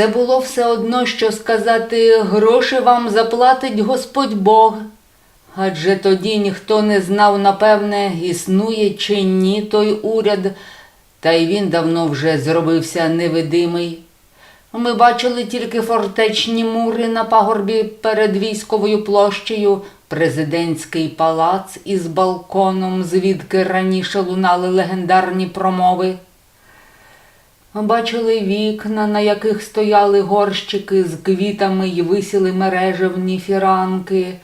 Це було все одно, що сказати гроші вам заплатить Господь Бог. Адже тоді ніхто не знав, напевне, існує чи ні той уряд, та й він давно вже зробився невидимий. Ми бачили тільки фортечні мури на пагорбі перед військовою площею, президентський палац із балконом, звідки раніше лунали легендарні промови. Бачили вікна, на яких стояли горщики з квітами й висіли мережевні фіранки.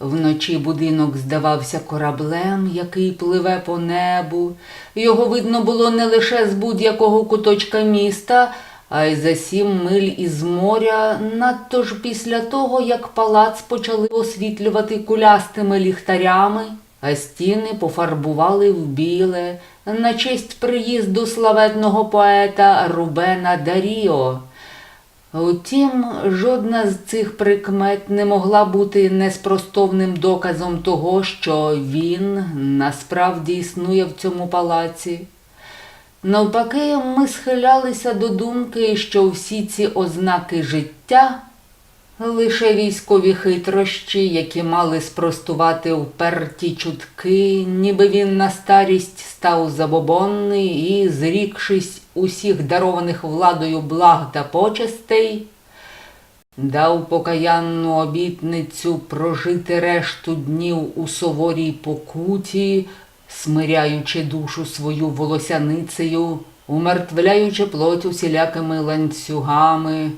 Вночі будинок здавався кораблем, який пливе по небу. Його видно було не лише з будь-якого куточка міста, а й за сім миль із моря, надто ж після того, як палац почали освітлювати кулястими ліхтарями, а стіни пофарбували в біле на честь приїзду славетного поета Рубена Даріо. Утім, жодна з цих прикмет не могла бути неспростовним доказом того, що він насправді існує в цьому палаці. Навпаки, ми схилялися до думки, що всі ці ознаки життя лише військові хитрощі, які мали спростувати вперті чутки, ніби він на старість став забобонний і, зрікшись усіх дарованих владою благ та почестей, дав покаянну обітницю прожити решту днів у суворій покуті, смиряючи душу свою волосяницею, умертвляючи плоть усілякими ланцюгами.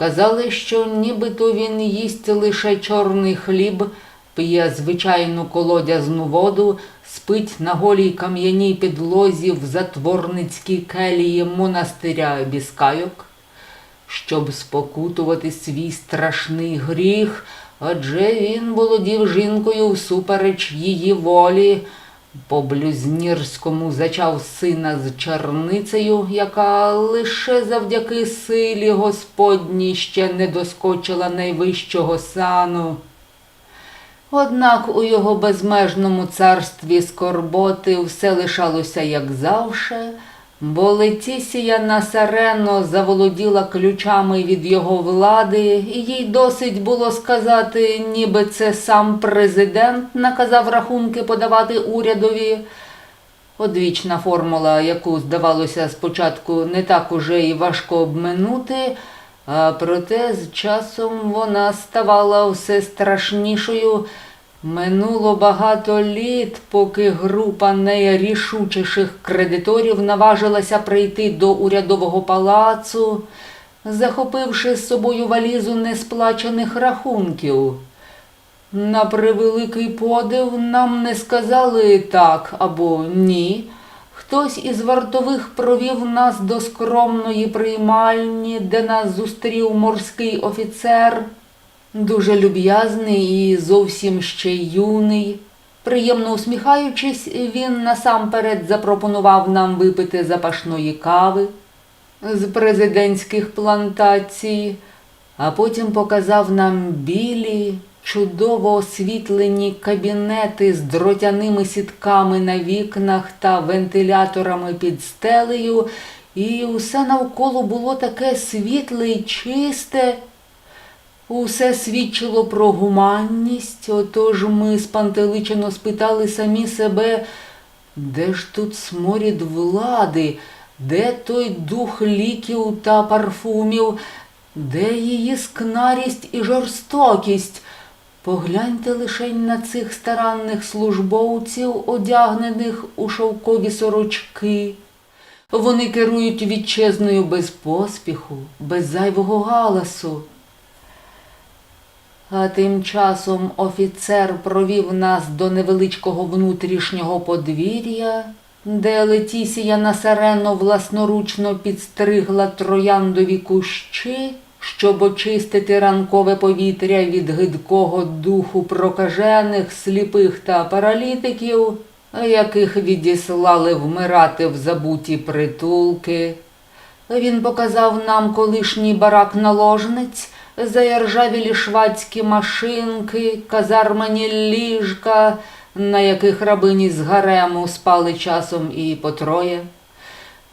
Казали, що нібито він їсть лише чорний хліб, п'є звичайну колодязну воду, спить на голій кам'яній підлозі в затворницькій келії монастиря Біскайок, щоб спокутувати свій страшний гріх, адже він володів жінкою всупереч її волі, по блюзнірському зачав сина з черницею, яка лише завдяки силі Господній ще не доскочила найвищого сану. Однак у його безмежному царстві скорботи все лишалося як завше, бо Летісія Насарено заволоділа ключами від його влади, і їй досить було сказати, ніби це сам президент наказав рахунки подавати урядові. Одвічна формула, яку, здавалося, спочатку не так уже і важко обминути, а проте з часом вона ставала все страшнішою. Минуло багато літ, поки група найрішучіших кредиторів наважилася прийти до урядового палацу, захопивши з собою валізу несплачених рахунків. На превеликий подив нам не сказали так або ні. Хтось із вартових провів нас до скромної приймальні, де нас зустрів морський офіцер, дуже люб'язний і зовсім ще юний. Приємно усміхаючись, він насамперед запропонував нам випити запашної кави з президентських плантацій, а потім показав нам білі, чудово освітлені кабінети з дротяними сітками на вікнах та вентиляторами під стелею, і усе навколо було таке світле й чисте. Усе свідчило про гуманність, отож ми спантеличено спитали самі себе, де ж тут сморід влади, де той дух ліків та парфумів, де її скнарість і жорстокість? Погляньте лише на цих старанних службовців, одягнених у шовкові сорочки. Вони керують вітчизною без поспіху, без зайвого галасу. А тим часом офіцер провів нас до невеличкого внутрішнього подвір'я, де Летісія Насарено власноручно підстригла трояндові кущі, щоб очистити ранкове повітря від гидкого духу прокажених, сліпих та паралітиків, яких відіслали вмирати в забуті притулки. Він показав нам колишній барак наложниць, заяржавілі швадські машинки, казармані ліжка, на яких рабині з гарему спали часом і по троє.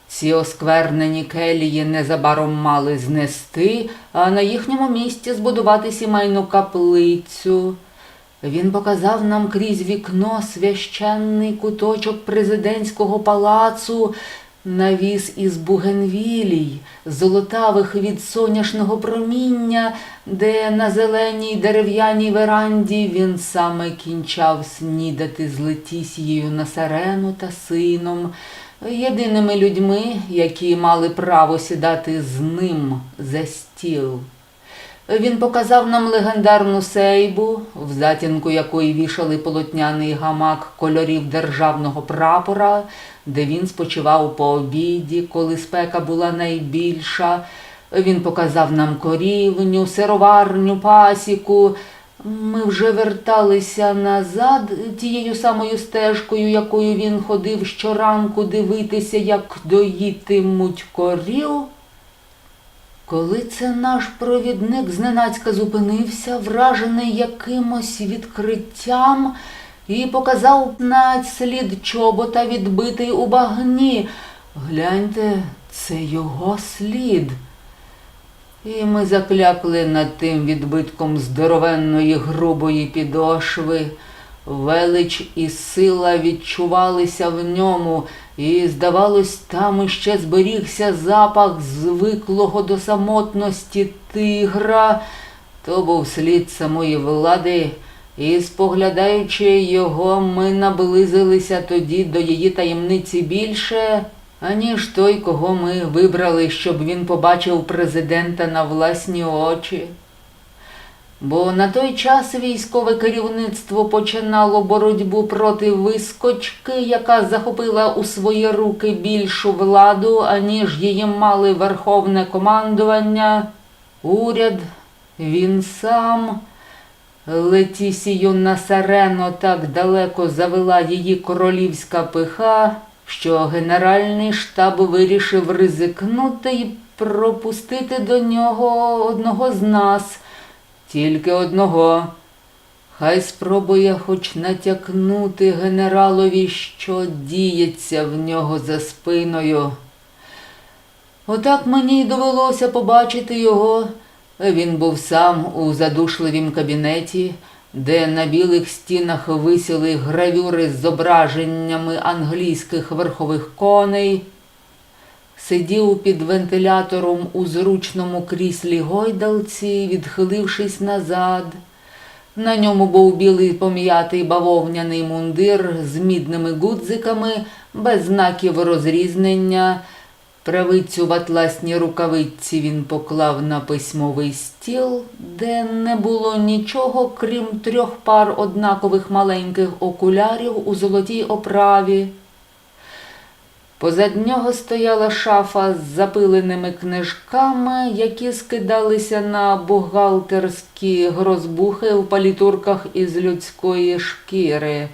Ці осквернені келії незабаром мали знести, а на їхньому місці збудувати сімейну каплицю. Він показав нам крізь вікно священний куточок президентського палацу, навіс із бугенвілій, золотавих від соняшного проміння, де на зеленій дерев'яній веранді він саме кінчав снідати з Летісією Насарену та сином, єдиними людьми, які мали право сідати з ним за стіл. Він показав нам легендарну сейбу, в затінку якої вішали полотняний гамак кольорів державного прапора, де він спочивав по обіді, коли спека була найбільша. Він показав нам корівню, сироварню, пасіку. Ми вже верталися назад тією самою стежкою, якою він ходив щоранку дивитися, як доїтимуть корів. Коли це наш провідник зненацька зупинився, вражений якимось відкриттям, і показав на слід чобота, відбитий у багні. Гляньте, це його слід. І ми заклякли над тим відбитком здоровенної грубої підошви. Велич і сила відчувалися в ньому, і, здавалось, там іще зберігся запах звиклого до самотності тигра. То був слід самої влади, і, споглядаючи його, ми наблизилися тоді до її таємниці більше, аніж той, кого ми вибрали, щоб він побачив президента на власні очі. Бо на той час військове керівництво починало боротьбу проти вискочки, яка захопила у свої руки більшу владу, аніж її мали верховне командування, уряд, він сам. Летісію Насарено так далеко завела її королівська пиха, що Генеральний штаб вирішив ризикнути і пропустити до нього одного з нас. Тільки одного. Хай спробує хоч натякнути генералові, що діється в нього за спиною. Отак мені й довелося побачити його. Він був сам у задушливім кабінеті, де на білих стінах висіли гравюри з зображеннями англійських верхових коней сидів під вентилятором у зручному кріслі гойдалці, відхилившись назад. На ньому був білий пом'ятий бавовняний мундир з мідними гудзиками, без знаків розрізнення. Правицю в атласній рукавиці він поклав на письмовий стіл, де не було нічого, крім трьох пар однакових маленьких окулярів у золотій оправі. Позад нього стояла шафа з запиленими книжками, які скидалися на бухгалтерські грозбухи в палітурках із людської шкіри.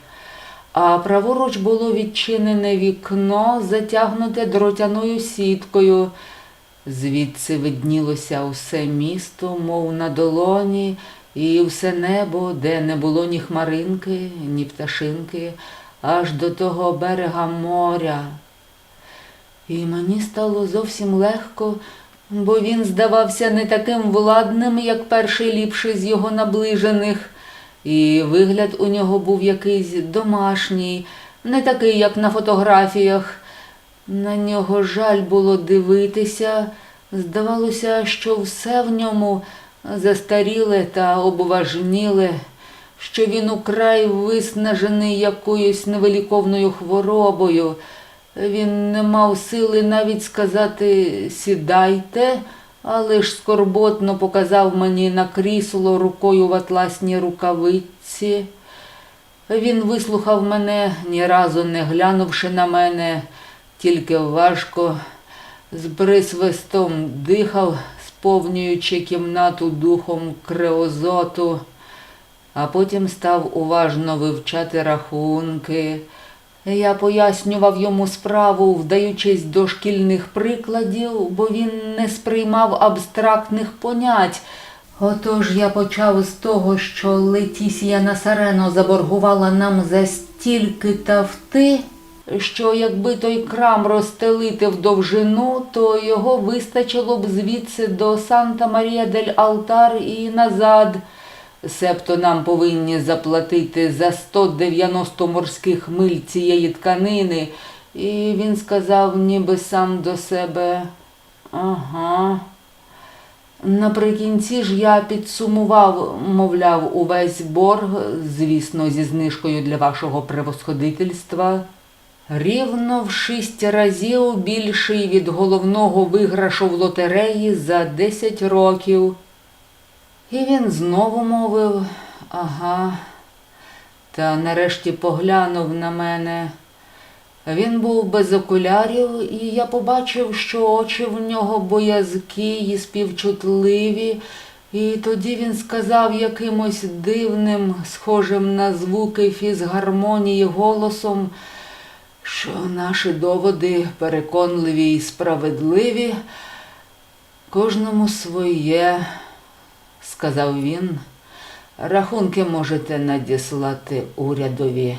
А праворуч було відчинене вікно, затягнуте дротяною сіткою. Звідси виднілося усе місто, мов на долоні, і все небо, де не було ні хмаринки, ні пташинки, аж до того берега моря. І мені стало зовсім легко, бо він здавався не таким владним, як перший ліпший з його наближених, і вигляд у нього був якийсь домашній, не такий, як на фотографіях. На нього жаль було дивитися. Здавалося, що все в ньому застаріле та обважніле, що він украй виснажений якоюсь невеликовною хворобою. Він не мав сили навіть сказати сідайте, але ж скорботно показав мені на крісло рукою в атласній рукавиці. Він вислухав мене, ні разу не глянувши на мене, тільки важко з присвистом дихав, сповнюючи кімнату духом креозоту, а потім став уважно вивчати рахунки. Я пояснював йому справу, вдаючись до шкільних прикладів, бо він не сприймав абстрактних понять. Отож я почав з того, що Летісія Насарено заборгувала нам за стільки тафти, що якби той крам розстелити в довжину, то його вистачило б звідси до Санта Марія дель Алтар і назад. Себто нам повинні заплатити за 190 морських миль цієї тканини. І він сказав ніби сам до себе. Ага. Наприкінці ж я підсумував, мовляв, увесь борг, звісно, зі знижкою для вашого превосходительства. Рівно в шість разів більший від головного виграшу в лотереї за 10 років. І він знову мовив ага, та нарешті поглянув на мене. Він був без окулярів, і я побачив, що очі в нього боязкі і співчутливі, і тоді він сказав якимось дивним, схожим на звуки фізгармонії голосом, що наші доводи переконливі і справедливі, кожному своє, сказав він. Рахунки можете надіслати урядові.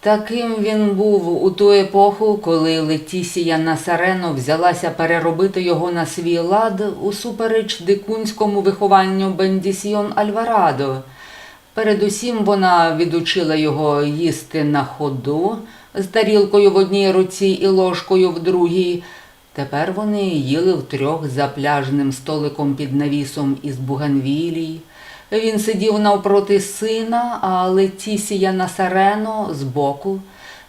Таким він був у ту епоху, коли Летісія Насарено взялася переробити його на свій лад усупереч дикунському вихованню Бендісіон Альварадо. Передусім вона відучила його їсти на ходу з тарілкою в одній руці і ложкою в другій. Тепер вони їли втрьох за пляжним столиком під навісом із буганвілій. Він сидів навпроти сина, а Летісія Насарено збоку.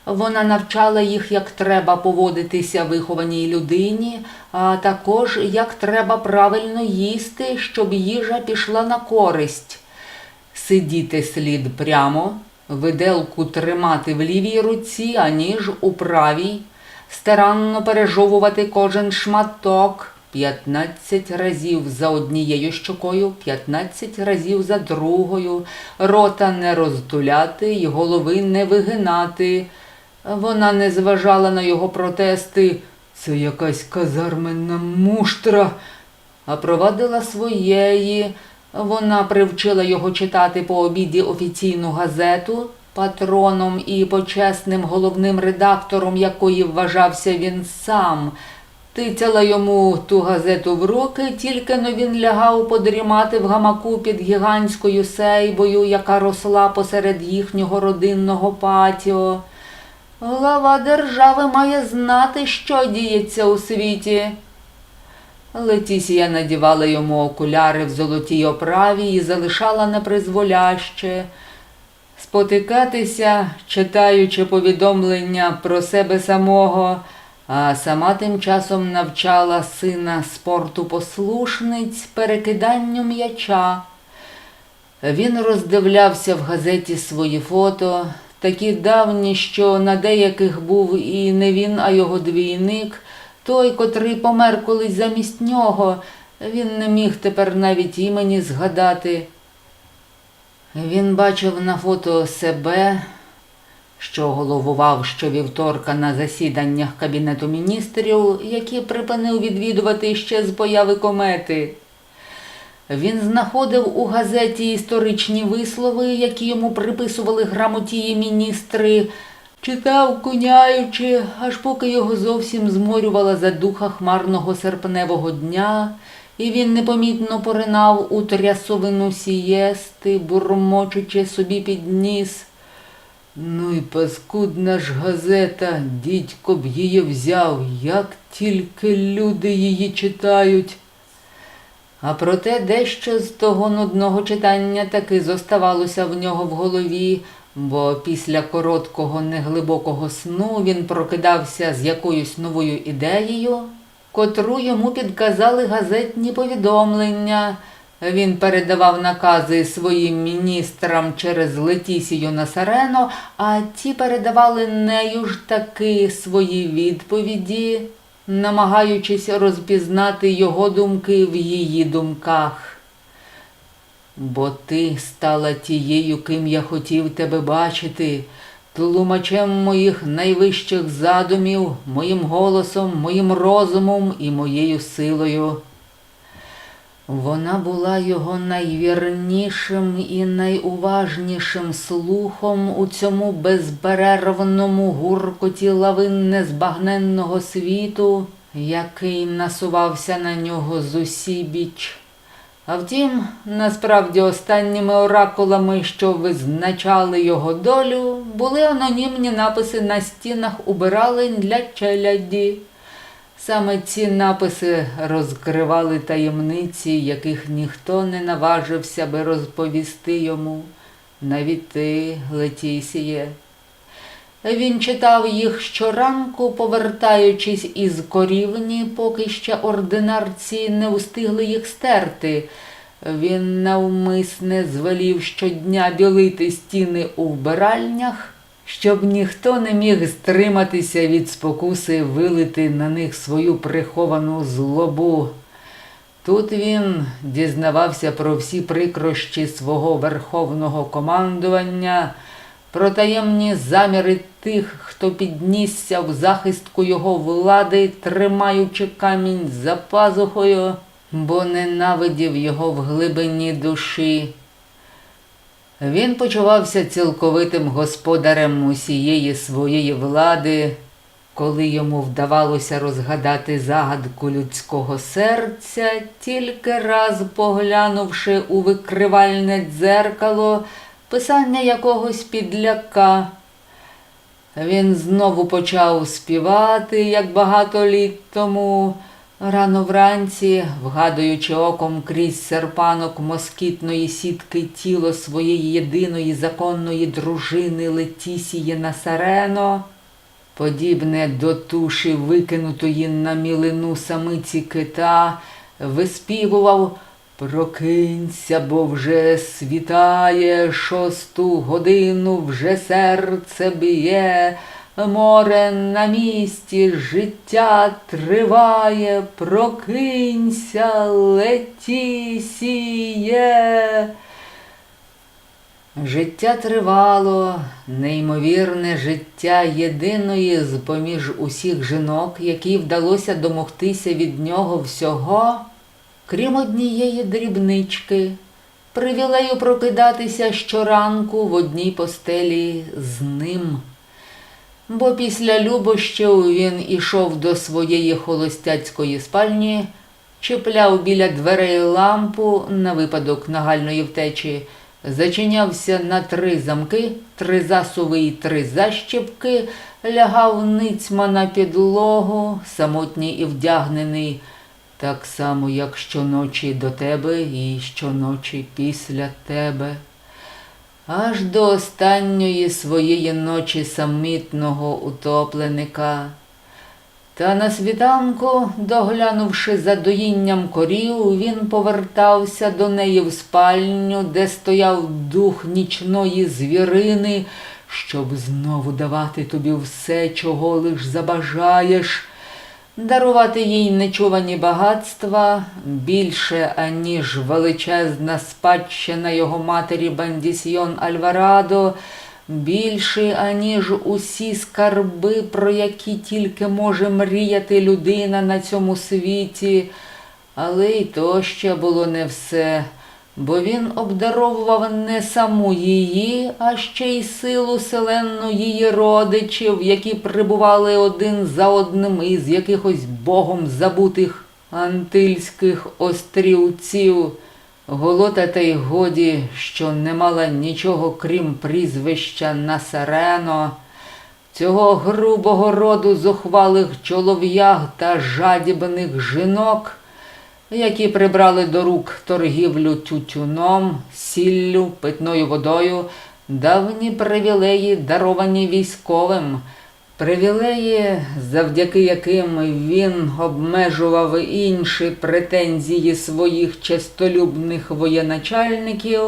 Вона навчала їх, як треба поводитися вихованій людині, а також як треба правильно їсти, щоб їжа пішла на користь. Сидіти слід прямо, виделку тримати в лівій руці, а ніж у правій, старанно пережовувати кожен шматок. 15 разів за однією щокою, 15 разів за другою, рота не роздуляти й голови не вигинати. Вона не зважала на його протести. Це якась казарменна муштра, а провадила своєї. Вона привчила його читати по обіді офіційну газету, патроном і почесним головним редактором якої вважався він сам. Тицяла йому ту газету в руки, тільки но він лягав подрімати в гамаку під гігантською сейбою, яка росла посеред їхнього родинного патіо. Глава держави має знати, що діється у світі. Летісія надівала йому окуляри в золотій оправі і залишала непризволяще. Спотикатися, читаючи повідомлення про себе самого, а сама тим часом навчала сина спорту послушниць перекиданню м'яча. Він роздивлявся в газеті свої фото, такі давні, що на деяких був і не він, а його двійник, той, котрий помер колись замість нього. Він не міг тепер навіть імені згадати. Він бачив на фото себе, що головував щовівторка на засіданнях Кабінету міністрів, які припинив відвідувати ще з появи комети. Він знаходив у газеті історичні вислови, які йому приписували грамотії міністри, читав, куняючи, аж поки його зовсім зморювала задуха хмарного серпневого дня, і він непомітно поринав у трясовину сієсти, бурмочучи собі під ніс. Ну і паскудна ж газета, дідько б її взяв, як тільки люди її читають. А проте дещо з того нудного читання таки зоставалося в нього в голові, бо після короткого неглибокого сну він прокидався з якоюсь новою ідеєю, котру йому підказали газетні повідомлення. Він передавав накази своїм міністрам через Летісію Насарено, а ті передавали нею ж таки свої відповіді, намагаючись розпізнати його думки в її думках. Бо ти стала тією, ким я хотів тебе бачити, тлумачем моїх найвищих задумів, моїм голосом, моїм розумом і моєю силою. Вона була його найвірнішим і найуважнішим слухом у цьому безперервному гуркоті лавин незбагненного світу, який насувався на нього з усібіч. А втім, насправді останніми оракулами, що визначали його долю, були анонімні написи на стінах убиралень для челяді. Саме ці написи розкривали таємниці, яких ніхто не наважився би розповісти йому, навіть ти, Летісіє. Він читав їх щоранку, повертаючись із корівні, поки ще ординарці не устигли їх стерти. Він навмисне звелів щодня білити стіни у вбиральнях, щоб ніхто не міг стриматися від спокуси вилити на них свою приховану злобу. Тут він дізнавався про всі прикрощі свого верховного командування, про таємні заміри тих, хто піднісся в захистку його влади, тримаючи камінь за пазухою, бо ненавидів його в глибині душі. Він почувався цілковитим господарем усієї своєї влади, коли йому вдавалося розгадати загадку людського серця, тільки раз поглянувши у викривальне дзеркало писання якогось підляка. Він знову почав співати, як багато літ тому. Рано вранці, вгадуючи оком крізь серпанок москітної сітки тіло своєї єдиної законної дружини Летісії Насарено, подібне до туші, викинутої на мілину самиці кита, виспівував Прокинься, бо вже світає шосту годину, вже серце б'є. Море на місці, життя триває, прокинься, летісіє. Життя тривало, неймовірне життя єдиної з поміж усіх жінок, якій вдалося домогтися від нього всього, крім однієї дрібнички, привілею прокидатися щоранку в одній постелі з ним. Бо після любощів він ішов до своєї холостяцької спальні, чіпляв біля дверей лампу на випадок нагальної втечі, зачинявся на три замки, три засуви і три защіпки, лягав ницьма на підлогу, самотній і вдягнений, так само, як щоночі до тебе і щоночі після тебе аж до останньої своєї ночі самітного утопленика. Та на світанку, доглянувши за доїнням корів, він повертався до неї в спальню, де стояв дух нічної звірини, щоб знову давати тобі все, чого лиш забажаєш, дарувати їй нечувані багатства більше, аніж величезна спадщина його матері Бандісьйон Альварадо, більше, аніж усі скарби, про які тільки може мріяти людина на цьому світі. Але й то ще було не все. Бо він обдаровував не саму її, а ще й силу селенну її родичів, які прибували один за одним із якихось богом забутих антильських острівців. Голота та й годі, що не мала нічого крім прізвища Насарено, цього грубого роду зухвалих чолов'яг та жадібних жінок які прибрали до рук торгівлю тютюном, сіллю, питною водою, давні привілеї, даровані військовим, привілеї, завдяки яким він обмежував інші претензії своїх честолюбних воєначальників.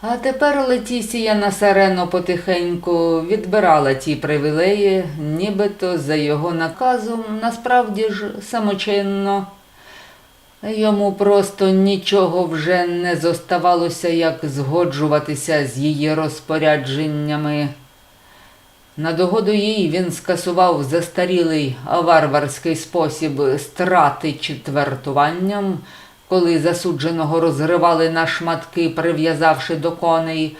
А тепер Летісія Насарено потихеньку відбирала ті привілеї, нібито за його наказом, насправді ж самочинно. Йому просто нічого вже не зоставалося, як згоджуватися з її розпорядженнями. На догоду їй він скасував застарілий варварський спосіб страти четвертуванням, коли засудженого розривали на шматки, прив'язавши до коней.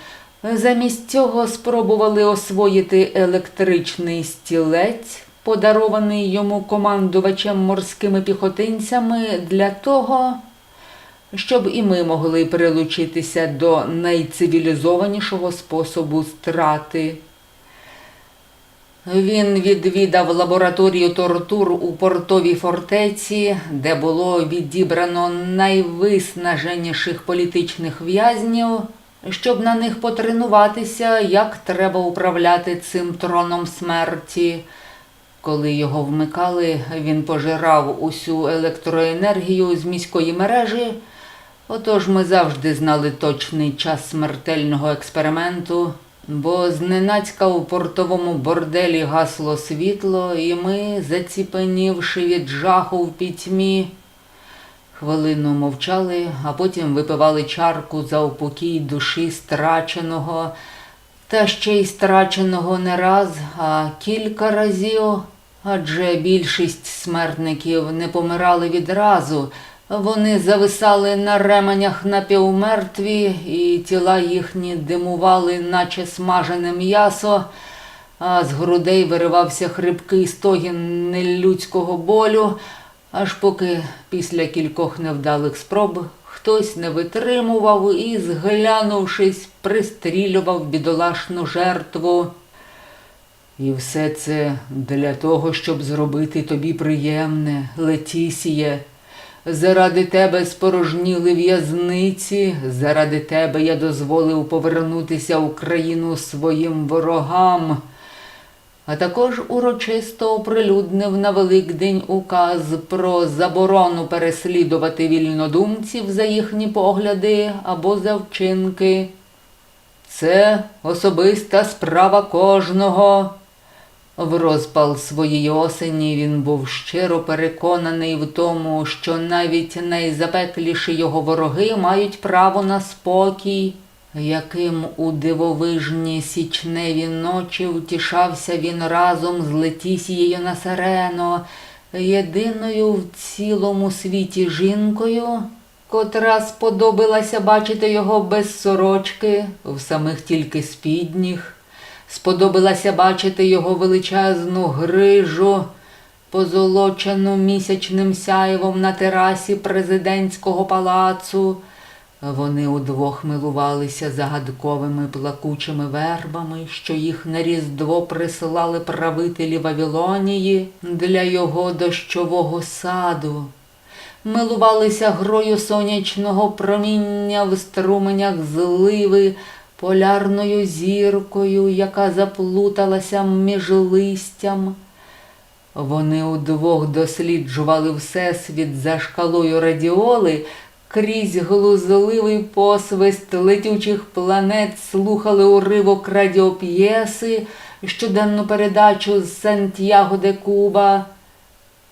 Замість цього спробували освоїти електричний стілець, подарований йому командувачем морськими піхотинцями, для того, щоб і ми могли прилучитися до найцивілізованішого способу страти. Він відвідав лабораторію тортур у портовій фортеці, де було відібрано найвиснаженіших політичних в'язнів, щоб на них потренуватися, як треба управляти цим троном смерті. Коли його вмикали, він пожирав усю електроенергію з міської мережі. Отож ми завжди знали точний час смертельного експерименту, бо зненацька у портовому борделі гасло світло, і ми, заціпенівши від жаху в пітьмі, хвилину мовчали, а потім випивали чарку за упокій душі страченого, та ще й страченого не раз, а кілька разів, адже більшість смертників не помирали відразу. Вони зависали на ременях напівмертві, і тіла їхні димували, наче смажене м'ясо, а з грудей виривався хрипкий стогін нелюдського болю, аж поки після кількох невдалих спроб хтось не витримував і, зглянувшись, пристрілював бідолашну жертву. І все це для того, щоб зробити тобі приємне, Летісіє. Заради тебе спорожніли в'язниці, заради тебе я дозволив повернутися в країну своїм ворогам, а також урочисто оприлюднив на Великдень указ про заборону переслідувати вільнодумців за їхні погляди або за вчинки. Це особиста справа кожного. В розпал своєї осені він був щиро переконаний в тому, що навіть найзапекліші його вороги мають право на спокій, яким у дивовижні січневі ночі втішався він разом з Летісією Насарено, єдиною в цілому світі жінкою, котра сподобалася бачити його без сорочки, в самих тільки спідніх. Сподобалося бачити його величезну грижу, позолочену місячним сяйвом на терасі президентського палацу. Вони удвох милувалися загадковими плакучими вербами, що їх на Різдво присилали правителі Вавилонії для його дощового саду. Милувалися грою сонячного проміння в струменях зливи, полярною зіркою, яка заплуталася між листям. Вони удвох досліджували всесвіт за шкалою радіоли, крізь глузливий посвист летючих планет слухали уривок радіоп'єси, щоденну передачу з Сантьяго де Куба.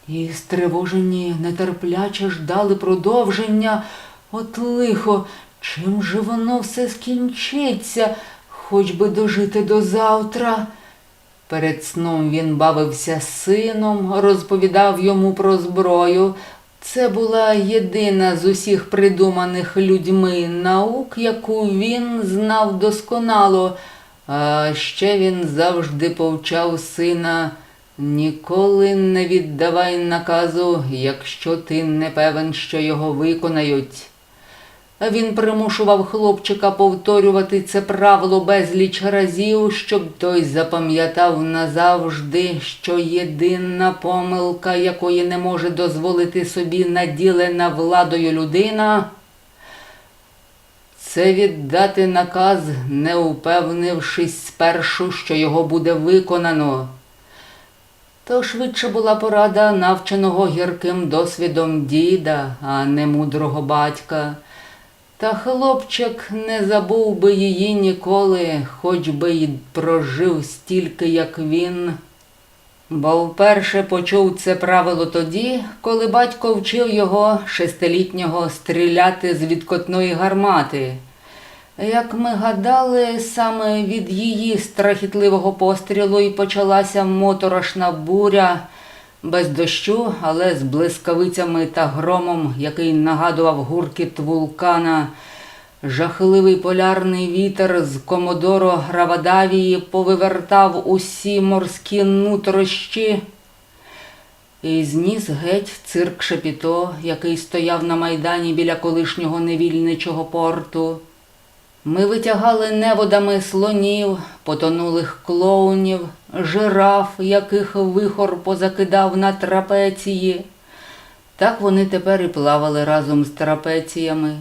І стривожені нетерпляче ждали продовження. От лихо, чим же воно все скінчиться, хоч би дожити до завтра. Перед сном він бавився з сином, розповідав йому про зброю. Це була єдина з усіх придуманих людьми наук, яку він знав досконало. А ще він завжди повчав сина ніколи не віддавай наказу, якщо ти не певен, що його виконають. Він примушував хлопчика повторювати це правило безліч разів, щоб той запам'ятав назавжди, що єдина помилка, якої не може дозволити собі наділена владою людина, це віддати наказ, не упевнившись спершу, що його буде виконано. То швидше була порада навченого гірким досвідом діда, а не мудрого батька. Та хлопчик не забув би її ніколи, хоч би й прожив стільки, як він. Бо вперше почув це правило тоді, коли батько вчив його шестилітнього стріляти з відкотної гармати. Як ми гадали, саме від її страхітливого пострілу і почалася моторошна буря, без дощу, але з блискавицями та громом, який нагадував гуркіт вулкана. Жахливий полярний вітер з Комодоро Гравадавії повивертав усі морські нутрощі і зніс геть цирк Шепіто, який стояв на майдані біля колишнього невільничого порту. Ми витягали неводами слонів, потонулих клоунів, жираф, яких вихор позакидав на трапеції. Так вони тепер і плавали разом з трапеціями,